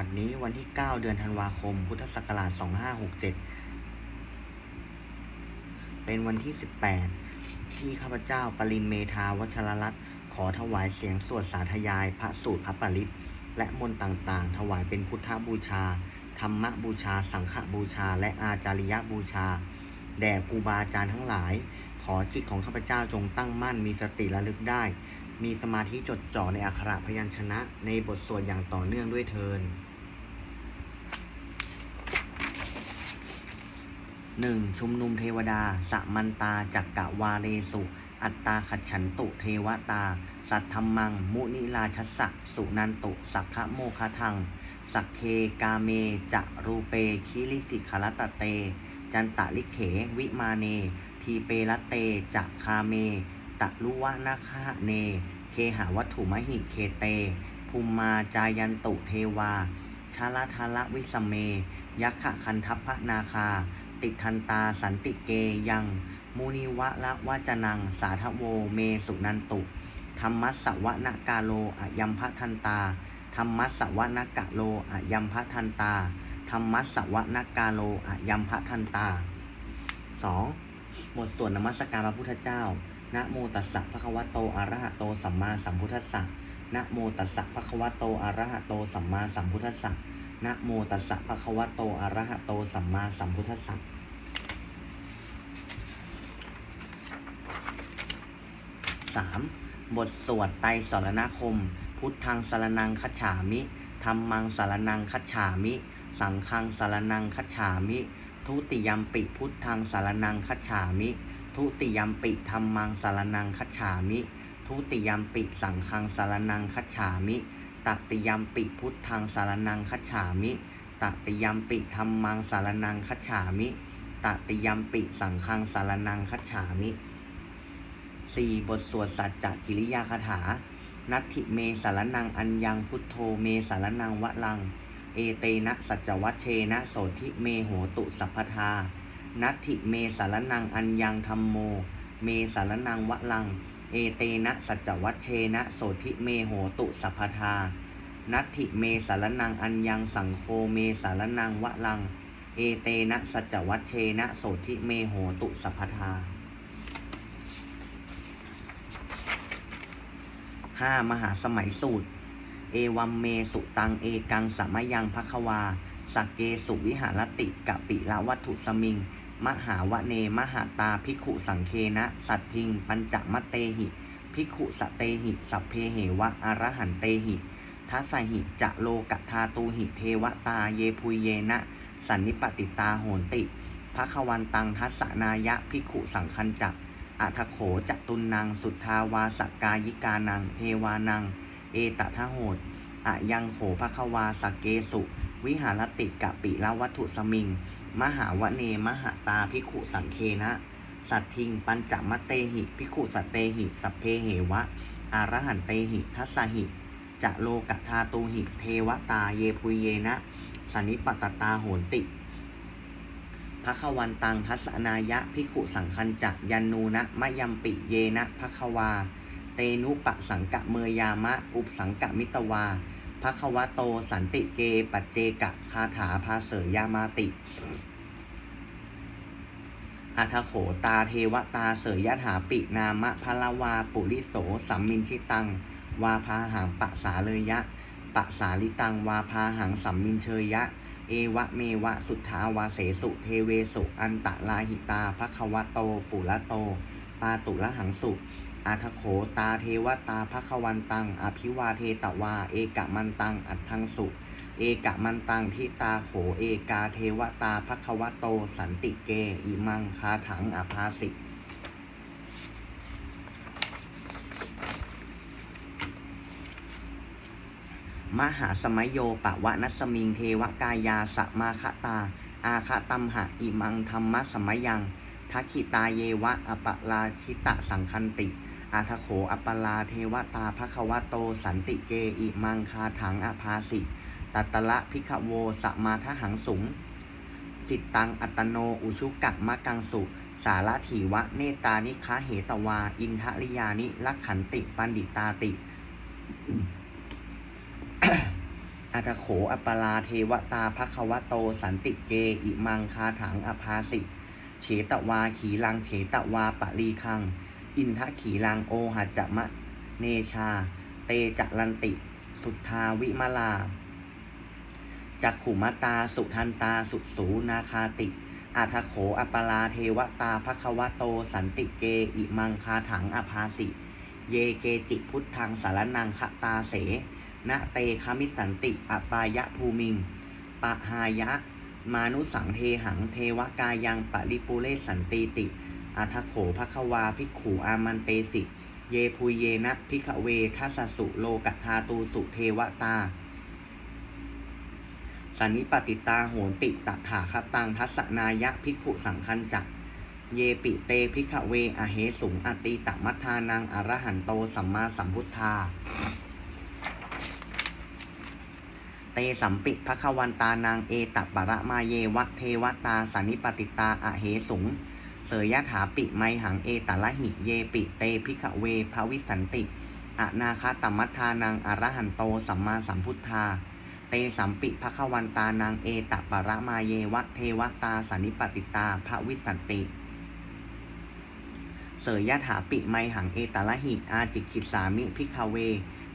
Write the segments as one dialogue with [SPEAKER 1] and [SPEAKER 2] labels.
[SPEAKER 1] วันนี้วันที่ 9 เดือนธันวาคม พุทธศักราช 2567 เป็นวันที่ 18 ที่ข้าพเจ้าปรินเมธาวัชรรัตน์ขอถวายเสียงสวดสาธยายพระสูตรพระปริตและมนต์ต่างๆ ถวายเป็นพุทธบูชา ธรรมบูชา สังฆบูชา และอาจาริยบูชา แด่ครูบาอาจารย์ทั้งหลาย ขอจิตของข้าพเจ้าจงตั้งมั่นมีสติระลึกได้มีสมาธิจดจ่อในอักขระพยัญชนะในบทสวดอย่างต่อเนื่องด้วยเทิน หนึ่งชุมนุมเทวดา สมันตา จักกะวาเลสุ อัตตาขัดฉันตุ เทวตา สัทธรรมัง มุนิราชสสะสุนันตุ สักขะโมคทัง สักเคกาเม จะรูเป คิริสิขลตเต จันตะลิเข วิมาเน ทีเปรเตจะคาเม ตะลุวะนาคาเน เคหาวัตถุมหิเคเต ภูมมาจายันตุเทวาชาลทาละวิสเม ยักขะคันทัพพนาคา ติทันตาสันติเกยังมุนิวะละวาจนัง สาทโวเมสุนันตุ ธรรมัสสวนะกาโลอะยัมพะทันตา ธรรมัสสวนะกะโลอะยัมพะทันตา ธรรมัสสวนะกาโลอะยัมพะทันตา 2. บทสวดนมัสการพระพุทธเจ้า นะโมตัสสะภะคะวะโตอะระหะโตสัมมาสัมพุทธัสสะ นะโมตัสสะภะคะวะโตอะระหะโตสัมมาสัมพุทธัสสะ นะโมตัสสะภะคะวะโตอะระหะโตสัมมาสัมพุทธัสสะ 3. บทสวดไตรสรณคม พุทธังสรนังคัจฉามิธรรมังสรนังคัจฉามิ สังฆังสรนังคัจฉามิ ทุติยมปิพุทธังสรนังคัจฉามิ ทุติยมปิธรรมังสรนังคัจฉามิ ทุติยมปิสังฆังสรนังคัจฉามิ ตติยมปิพุทธังสารนังคัจฉามิตติยมปิธรรมังสารนังคัจฉามิตติยมปิสังฆังสารนังคัจฉามิ 4. บทสวดสัจจกิริยาคาถา นัตถิเมสารนังอัญญังพุทโธเมสารนังวะลัง เอเตนะสัจจวัชเชนะโสธิเมโหตุสัพพทานัตถิเมสารนังอัญญังธรรมโม เมสารนังวะลัง เอเตนะสัจวัชเชนะโสธิเมโหตุสัพพทา นัตถิเมสารนังอัญญังสังโฆเมสารนังวะลัง เอเตนะสัจจวัชเชนะโสธิเมโหตุสัพพทาห้ามหาสมัยสูตร เอวัมเมสุตังเอกังสัมยังภควาสักเกสุวิหารติกะปิละวัตถุสมิง มหาวเนมหาตาภิกขุสังเคนะ สัตทิง ปัญจมะเตหิภิกขุสเตหิ สัพเพเหวะอรหันเตหิทัสหิจะโลกทาตูหิเทวตาเยพุยเยนะ สันนิปติตาโหนติภควันตังทัสสนายะภิกขุสังคันจักอัทโขจตุนนางสุทธาวาสกายิกานังเทวานัง เอตทะโหดอะยังโขภควาสเกสุ วิหารติกะปิละวัตถุสมิง มหาวเนมหาตาภิขุสังเคนะ สัตทิง ปัญจมเตหิภิขุสัตเตหิ สัพเพเหวะ อารหันเตหิ ทัสหิ จะโลกทาตูหิ เทวตาเยพุยเยนะสันิปตตาโหนติพระวันตังทัสนายะพิขุสังคันจักยันนูนะมะยัมปิเยนะพระควา เตนุปะสังกะเมยามะ อุปสังกะมิตวาพระควโตสันติเกปัจเจกะคาถาพาเสยามาติ อัทโขตาเทวตาเสยยะถาปินามะพละวาปุริโสสัมมินชิตัง วาพาหังปะสาเลยะ ปะสาลิตัง วาพาหังสัมมินเชยยะ เอวะเมวะสุทธาวาเสสุเทเวสุอันตะลาหิตาภควะโต ปุระโต ปาตุละหังสุอาทโขตาเทวตาภควันตัง อภิวาเทตวา เอกะมันตัง อัตทังสุ เอกะมันตังทิตาโขเอกาเทวตาภควโต สันติเก อิมังคาถังอภาสิมหาสมัยโยปะวะนัสมิงเทวกายาสมาคตา อาคตัมหะอิมังธรรมะสมัยยังทักขิตาเยวะอปราชิตะสังคันติอาทโขอปลาเทวตาภควโต สันติเกอิมังคาถังอภาสิ ตัตตละพิขโวสมาทหังสุง จิตตังอัตโน อุชุกะมะกังสุ สารถีวะเนตานิคาเหตวา อินทริยานิลักขันติปันดิตาติอัตโขอัปปลาเทวตาภควโต สันติเก อิมังคาถังอภาสิเฉตวาขีลังเฉตวาปะรีคัง อินทะขีลังโอหัจจะมะ เนชา เตจัลันติ สุทธาวิมาลา จักขุมตา สุทันตา สุสูนาคาติอาทโขอัปลาเทวตาภควโต สันติเก อิมังคาถังอภาสิ เยเกจิพุทธังสารนังคตาเสนะเตคามิสันติอปายะภูมิง ปะหายะ มานุสังเทหัง เทวกายังปริปุเรสันติติอาทโขภควาภิกขูอามันเตสิ เยพุยเยนะ พิกเวทัสสุโลกธาตูสุเทวตา สันนิปติตาโหนติตถาคตังทัสนายะภิกขุสังคันจักเยปิเตพิกเวอเหสุงอติตมัทานังอรหันโตสัมมาสัมพุทธา เตสัมปิภควันตานางเอตปะระมาเยวะเทวตาสันนิปติตาอเหสุง เสยยถาปิไมหังเอตละหิเยปิเตพิกเวภวิสันติ อนาคตมัทานังอรหันโตสัมมาสัมพุทธา เตสัมปิภควันตานางเอตปะระมาเยวะเทวตาสันนิปติตาภวิสันติ เสยยถาปิไมหังเอตละหิ อาจิกิสามิพิกเว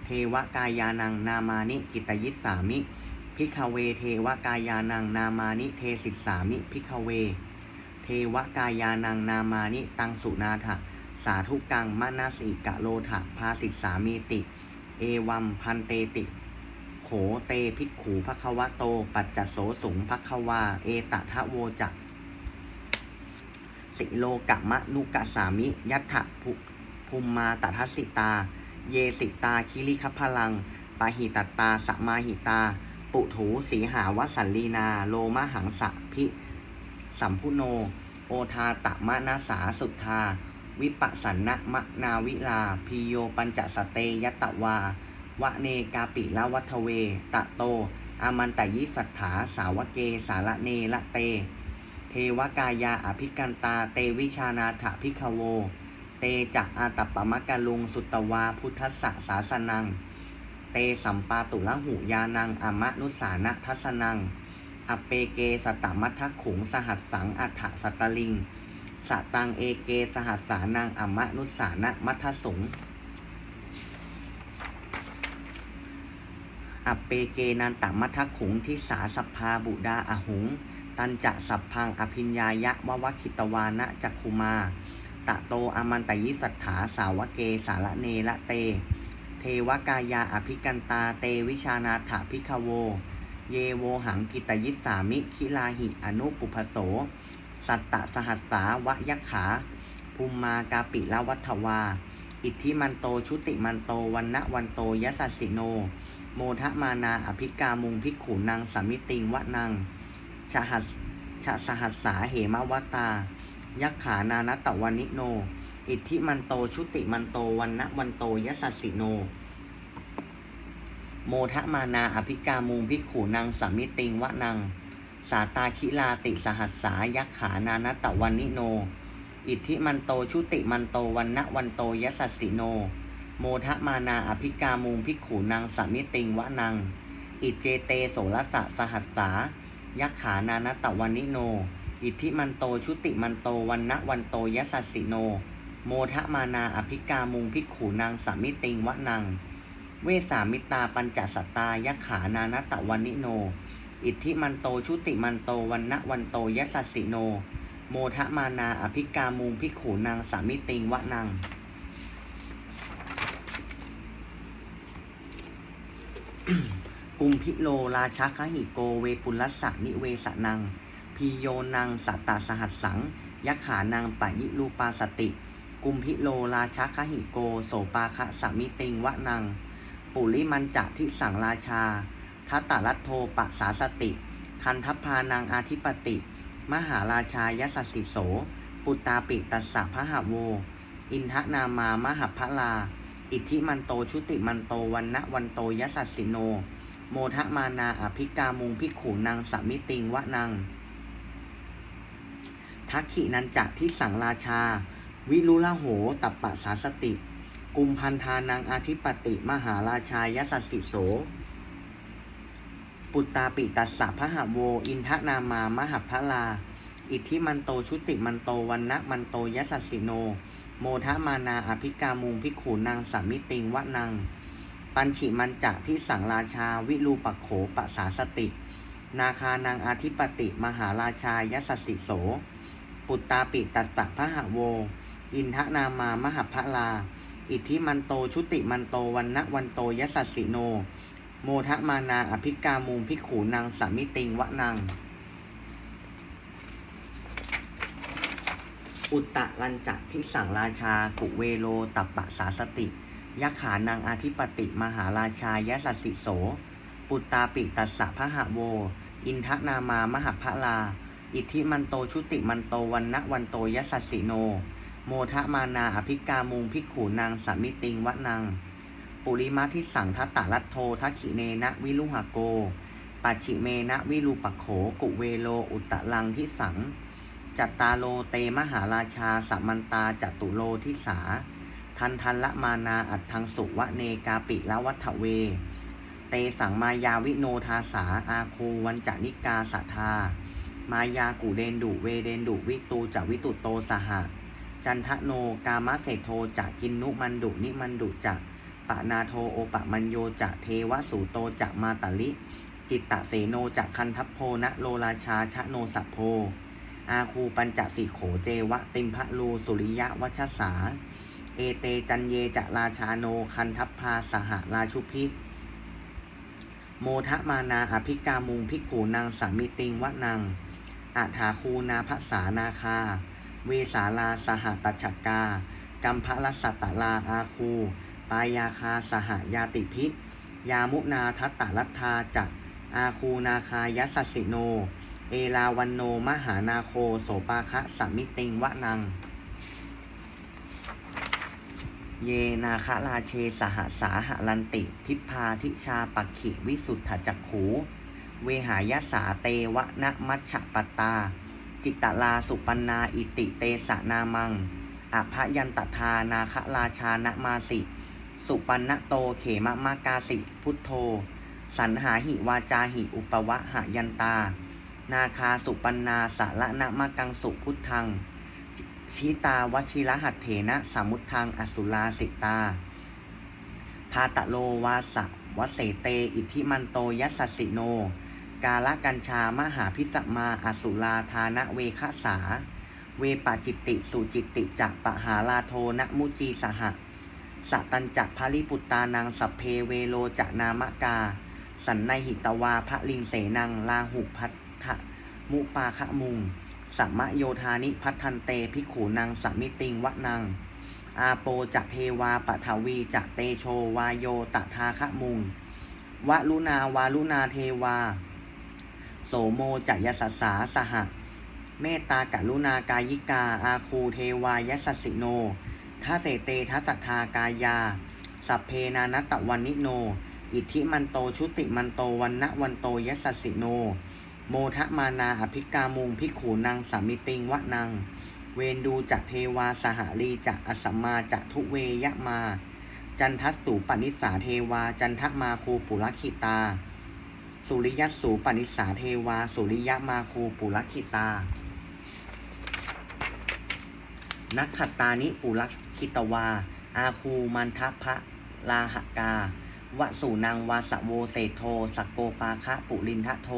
[SPEAKER 1] เทวกายานังนามานิกิตยิสามิพิกเว เทวกายานังนามานิเทสิสสามิพิกเว เทวกายานังนามานิตังสุนาถะสาธุกังมนาสิกะโลถะภาสิสสามีติ เอวัมพันเตติ โขเตภิกขูภควะโต ปัจจโสสุงภควา เอตทะโวจักสิโลกะมะนุกะสามิ ยัตถะภุภูมมาตทัสสิตา เยสิตาคิริคพลัง ปาหิตตาสมาหิตา ปุถูสีหาวสันลีนา โลมหังสะพิสัมพุโน โอทาตะมะนาสาสุทธา วิปัสสันนะมะนาวิลาพีโยปัญจสเตยตวา วะเนกาปิละวัทเว ตะโต อามันตยิสัทธาสาวเก สารเนละเต เทวกายาอภิกันตา เตวิชานาถพิกโว เตจะอาตปปมะกะลุงสุตวาพุทธสสะสาสนัง เตสัมปาตุละหุยานังอมะนุสานะทัสนัง อเปเกสตมัทถขุงสหัสสังอัฏฐสัตตลิงสตังเอเกสหัสสานังอมะนุสานะมัทสง อเปเกนันตมัทขุงทิสาสัพพาบุดาอหุง ตันจะสัพพังอภิญญายะวะวะคิตวานะจักคุมา ตะโตอมันตยิสัทธาสาวเกสารเนละเต เทวกายาอภิกันตาเตวิชานาถาพิคโว เยโวหังกิตยิสสามิคิลาหิอนุปุพโส สัตตะสหัสสาวะยักขาภูมมากาปิละวัฏวา อิทธิมันโตชุติมันโตวันนวันโตยสัสสิโน โมทะมานาอภิกามุงพิกขุนางสามิติงวะนางชหัสชสหัสสาเหมวตา ยักขานานตะวานิโน อิทธิมันโตชุติมันโตวันนะวันโตยสัสสิโน โมทะมานาอภิกามุงพิกขูนางสามิติงวะนางสาตาคิลาติสหัสสายักขานานตะวันนิโน อิทธิมันโตชุติมันโตวันนะวันโตยสัสสิโน โมทะมานาอภิกามุงพิกขูนางสามิติงวะนางอิเจเตโสรสะสหัสสายักขานานตะวันนิโน อิทธิมันโตชุติมันโตวันนะวันโตยสัสสิโน โมทะมานาอภิกามุงพิกขูนางสามิติงวะนางเวสามิตาปัญจสัตตายักขานานตะวันนิโน อิทธิมันโตชุติมันโตวันนะวันโตยัสสสิโน โมทะมานาอภิกามุงพิกขูนางสามิติงวะนาง กุมพิโลราชาคหิโกเวปุลสสะนิเวสนัง พีโยนังสัตตาสหัสสังยักขานางปะยิรูปาสติ กุมพิโลราชาคหิโกโสปาคะสมิติงวะนัง ปุริมันจะทิสังราชาทัตตรัตโทปะสาสติ คันทัพพานางอาทิปติ มหาราชายสสสิโส ปุตตาปิตัสสะพะหะโว อินทนามามหพลา อิทธิมันโตชุติมันโตวันนะวันโตยสสสิโน โมทะมานาอภิกามุงพิกขูนางสามิติงวะนางทักขินันจะที่สังราชา วิรุละโหตัปปะสาสติ กุมพันธานางอาทิปติมหาราชายสสสิโส ปุตตาปิตัสสะพะหะโว อินทนามามหพลา อิทธิมันโตชุติมันโตวันนะมันโตยสัสสิโน โมทะมานาอภิกามุงพิขูนางสามิติงวะนังปัญฉิมันจะที่สังราชาวิรูปโขปะสาสติ นาคานางอาธิปติ มหาราชายสัสสิโส ปุตตาปิตัสสะพะหะโว อินทนามามหพลา อิทธิมันโตชุติมันโตวันนะวันโตยสัสสิโน โมทะมานาอภิกามุงพิขูนางสามิติงวะนัง อุตตะลันจะที่สังราชา กุเวโลตัปปะสาสติยะขานางอาธิปติมหาราชายะสัสสิโส ปุตตาปิตัสสะพะหะโว อินทนามามหพะลา อิทธิมันโตชุติมันโตวันนะวันโตยสัสสิโน โมทะมานาอภิกามุงพิกขูนางสามิติงวะนังปุริมาทิสังทัตตรัตโททักขิเนนะวิลุหะโกปัจฉิเมนะวิรูปโข กุเวโล อุตตะลังทิสัง จัตตาโลเตมหาราชาสัมมันตาจตุโลทิสา ทันทันละมานาอัตทังสุวะเนกาปิละวัฏเว เตสังมายาวิโนทาสาอาคูวันจานิกาสัทธามายากุเดนดุเวเดนดุวิตูจวิตุโตสหะ จันทโนกามะเศโทจะกินนุมันดุนิมันดุจะปะนาโทโอปะมัญโยจะเทวสูโตจะมาตลิ จิตตะเสโนจะคันทัพโพนะโลราชาชะโนสัพโพ อาคูปัญจสีโขเจวะติมพะลูสุริยะวัชสา เอเตจันเยจะราชาโนคันทัพพาสหราชุพิโมทะมานาอภิกามุงพิกขูนางสามิติงวะนังอัฐาคูนาภสานาคา เวสาลาสหตัชกา กัมพะสัตตลาอาคู ปายาคาสหยาติพิ ยามุนาทัตตลัทธาจักอาคูนาคายัสสิโน เอลาวันโนมหานาโคโสปาคะสัมมิติงวะนัง เยนาคะราเชสหสาหลันติ ทิพพาทิชาปักขิวิสุทธจักขูเวหายสาเตวะนะมัชปตตา จิตตลาสุปันนาอิติเตสะนามังอภยันตทานาคราชานะมาสิ สุปันนโตเขมะมากาสิ พุทโธ สันหาหิวาจาหิอุปวะหายันตา นาคาสุปันนาสาระนะมะกังสุพุทธัง ชิตาวชิระหัตเถนะสามุทธังอสุลาสิตา พาตะโลวาสะวะเสเต อิทิมันโตยัสสิโน กาละกัญชามหาพิสมาอสุลาธานะเวคสา เวปาจิตติสุจิตติจักปะหาลาโทนะมุจีสหะสตันจักภาริปุตตานังสัพเพเวโลจะนามกา สันในหิตวาพระลิงเสนังลาหุพัท ธะมุปาคะมุง สัมมโยธานิพัทันเตพิกขูนางสามิติงวะนัง อาโปจะเทวาปะทวีจะเตโชวาโยตทาคะมุง วะลุนาวาลุนาเทวา โสโมจะยสัสสาสหะ เมตตากรุณากายิกา อาคูเทวายสสสิโนทัเสเตทัสทากายา สัพเพนานัตตวันนิโน อิทธิมันโตชุติมันโตวันนะวันโตยสสิโน โมทะมานาอภิกามุงพิกขูนางสามิติงวะนังเวนดูจะเทวาสหารีจะอสัมมาจะทุเวยะมา จันทัสสูปนิสาเทวา จันทมาคูปุรคิตา สุริยสูปนิสาเทวา สุริยมาคูปุรคิตา นักขัตานิปุรคิตวา อาคูมันทพะลาหกาวสุนางวาสโวเศโทสกโกปาคะปุลินทะโท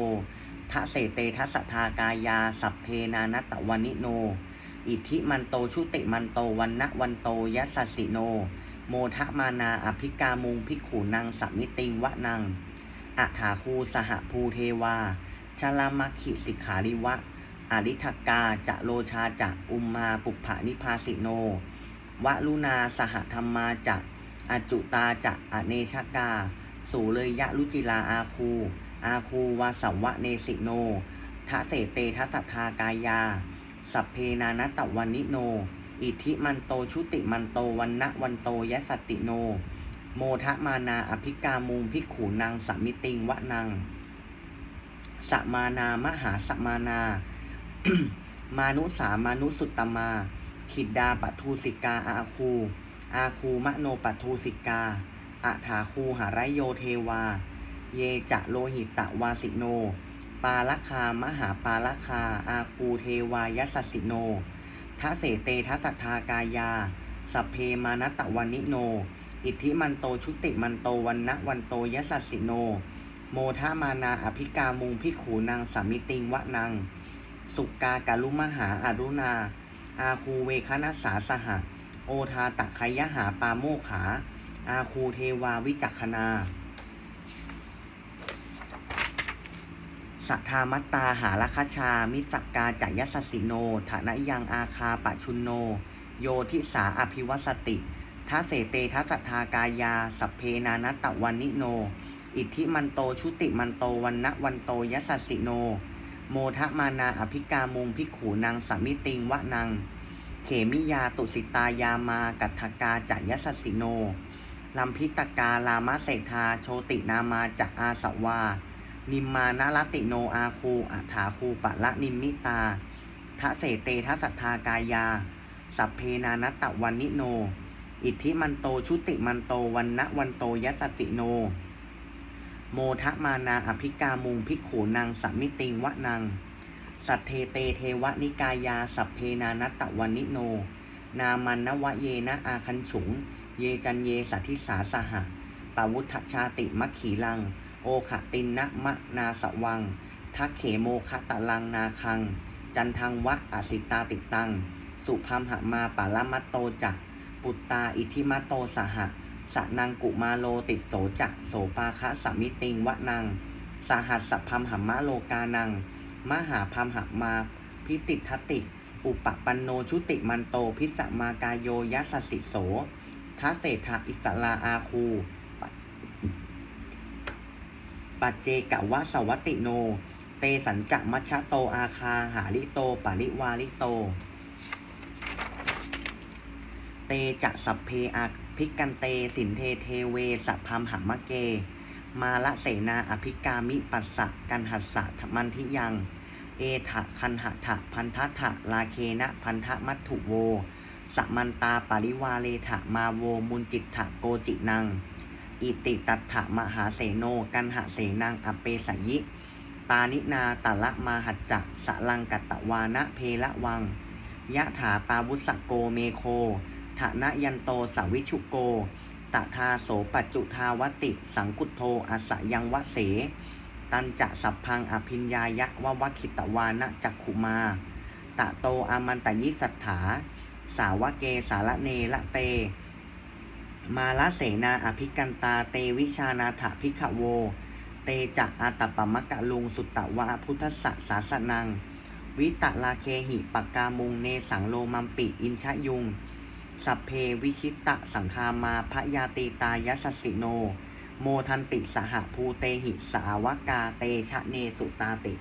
[SPEAKER 1] ทะเสเตทัสทากายา สัพเพนานัตตวานิโน อิทิมันโตชุติมันโตวันนะวันโตยัสสิโน โมทะมานาอภิกามุงพิกขูนางสัมมิติงวะนังอัฐาคูสหภูเทวาชลามัคคิสิกขาริวะอริทกาจะโลชาจะอุมมาปุปผานิพาสิโน วะลุนาสหธรรมาจะอจุตาจะอเนชกา สูเลยยะลุจิลาอาคู อาคูวาสวะเนสิโนทะเสเตทัสทากายา สัพเพนานตตวันนิโน อิทิมันโตชุติมันโตวันนะวันโตยะสัติโน โมทะมานาอภิกามุงพิกขูนางสามิติงวะนังสมานามหาสมานา มานุสามานุสุตตมา ขิดดาปัทูสิกาอาคู อาคูมะโนปัทูสิกา อัฐาคูหารายโยเทวา เยจะโลหิตะวาสิโน ปาลคามหาปาลคา อาคูเทวายสสสิโนทะเสเตทัสสทธากายา สัพเพมานตะวันิโน อิทธิมันโตชุติมันโตวันนะวันโตยสสสิโน โมทามานาอภิกามุงพิขูนางสามิติงวะนางสุกากาลุมหาอารุณา อาคูเวคณสาสหะ โอทาตะไคยหาปาโมขา อาคูเทวาวิจักขณา สัทธามัตตาหาลคชา มิสักกาจายสสสิโน ฐานะยังอาคาปะชุนโน โยทิสาอภิวสติทัเสเตทัสสทธากายา สัพเพนานตะวันนิโน อิทธิมันโตชุติมันโตวันนะวันโตยสสสิโน โมทะมานาอภิกามุงพิขูนางสามิติงวะนางเขมิยาตุสิตายามากัตกาจายสสสิโนลัมพิตกาลามะเศรษฐาโชตินามาจากอาสวา นิมมานรติโนอาคูอัฏฐาคูปะละนิมมิตาทะเสเตทัสสทธากายา สัพเพนานตะวันนิโน อิทธิมันโตชุติมันโตวันนะวันโตยัสสสิโน โมทะมานาอภิกามุงพิกขูนางสัมมิติงวะนางสัทเทเตเทวนิกายา สัพเพนานตะวันนิโน นามันนวะเยนะอาคันฉุง เยจันเยสัทธิสาสหะปาวุธชาติมัคขีลัง โอขะตินนะมะนาสวัง ทักเขโมคะตะลังนาคัง จันทังวะอสิตาติตัง สุพัมหมาปาลมัตโตจัก ปุตตาอิทิมัตโตสหะสะนังกุมาโลติโสจะโสปาคะสมิติงวะนัง สหัสสพัมหมะโลกานัง มหาพัมหมาพิติทติ อุปปันโนชุติมันโตพิสมากายโยยัสสสิโสทัเศธาอิสลาอาคู ปัจเจกวะสวัตติโน เตสัญจะมัชโตอาคาหาลิโตปาริวาลิโต เตจะสัพเพอาภิกันเตสินเทเทเวสัพพัมหมะเก มาละเสนาอภิกามิปัสสะกันหัสสะมันทิยัง เอถะคันหะถะพันทะถะลาเคนะพันธะมัตถุโว สมันตาปริวาเลถะมาโวมุนจิตถะโกจินัง อิติตัตถะมหาเสโน กันหะเสนังอเปสยิ ปานินาตละมาหัจจะสลังกัตวานะเพละวัง ยะถาปาวุสโกเมโคฐานะยันโตสาวิชุโกตทาโสปัจจุทาวติ สังกุโทอาสยังวะเส ตันจะสัพพังอภิญญายะวะวะคิตวานะจักขุมา ตะโตอามันตยิสัทธา สาวะเกสารเนละเต มาละเสนาอภิกันตา เตวิชานาถพิกขโว เตจะอาตปมะกะลุงสุตตะวะพุทธสสาสนัง วิตะลาเคหิปกกามุงเนสังโลมัมปิอินชะยุง สัพเพวิชิตะสังคามาพยาตีตายสสสิโน โมทันติสหภูเตหิสาวกาเตชะเนสุตาติ